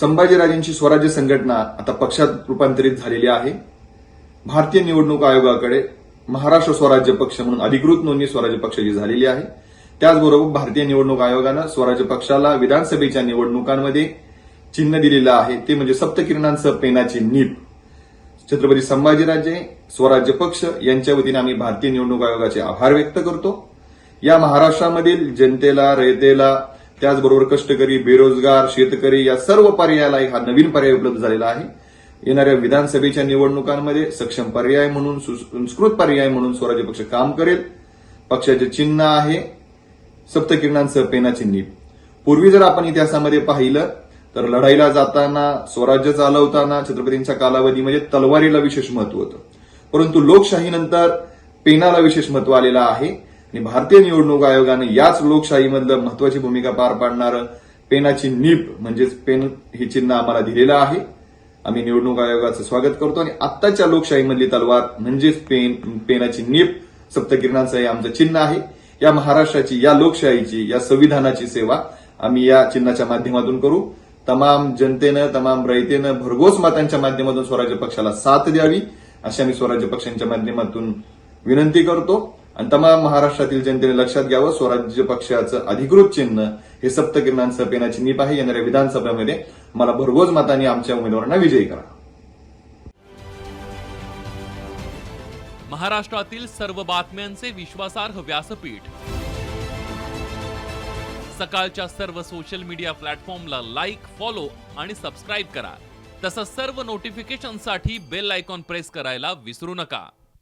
संभाजीराजेंची स्वराज्य संघटना आता पक्षात रूपांतरित झालेली आहे. भारतीय निवडणूक आयोगाकडे महाराष्ट्र स्वराज्य पक्ष म्हणून अधिकृत नोंदणी स्वराज्य पक्षाची झालेली आहे. त्याचबरोबर भारतीय निवडणूक आयोगानं स्वराज्य पक्षाला विधानसभेच्या निवडणुकांमध्ये चिन्ह दिलेलं आहे. ते म्हणजे सप्तकिरणांसह पेनाची नीप छत्रपती संभाजीराजे स्वराज्य पक्ष यांच्या वतीने आम्ही भारतीय निवडणूक आयोगाचे आभार व्यक्त करतो. या महाराष्ट्रामधील जनतेला रयतेला त्याचबरोबर कष्टकरी बेरोजगार शेतकरी या सर्व पर्यायाला हा नवीन पर्याय उपलब्ध झालेला आहे. येणाऱ्या विधानसभेच्या निवडणुकांमध्ये सक्षम पर्याय म्हणून सुसंस्कृत पर्याय म्हणून स्वराज्य पक्ष काम करेल. पक्षाचे चिन्ह आहे. सप्तकिरणांसह पेनाची नीप पूर्वी जर आपण इतिहासामध्ये पाहिलं तर लढाईला जाताना स्वराज्य चालवताना छत्रपतींच्या कालावधीमध्ये म्हणजे तलवारीला विशेष महत्त्व होतं. परंतु लोकशाहीनंतर पेनाला विशेष महत्त्व आलेलं आहे. आणि भारतीय निवडणूक आयोगाने याच लोकशाहीमधलं महत्वाची भूमिका पार पाडणारं पेनाची नीप म्हणजेच पेन हे चिन्ह आम्हाला दिलेलं आहे. आम्ही निवडणूक आयोगाचं स्वागत करतो आणि आत्ताच्या लोकशाहीमधली तलवार म्हणजेच पेन पेनाची नीप सप्तकिरणांचं हे आमचं चिन्ह आहे. या महाराष्ट्राची या लोकशाहीची या संविधानाची सेवा आम्ही या चिन्हाच्या माध्यमातून करू. तमाम जनतेनं तमाम रयतेनं भरघोस मतांच्या माध्यमातून स्वराज्य पक्षाला साथ द्यावी अशी आम्ही स्वराज्य पक्षांच्या माध्यमातून विनंती करतो. आणि तमाम महाराष्ट्रातील जनतेने लक्षात घ्यावं स्वराज्य पक्षाचं अधिकृत चिन्ह हे सप्तकिरणांसह पेनाची नीप आहे येणाऱ्या विधानसभेमध्ये मला भरघोस मतांनी आमच्या उमेदवारांना विजयी करा. महाराष्ट्रातील सर्व बातम्यांचे विश्वासार्ह व्यासपीठ. सकाळच्या सर्व सोशल मीडिया प्लॅटफॉर्मला लाईक फॉलो आणि सबस्क्राईब करा. तसंच सर्व नोटिफिकेशनसाठी बेल आयकॉन प्रेस करायला विसरू नका.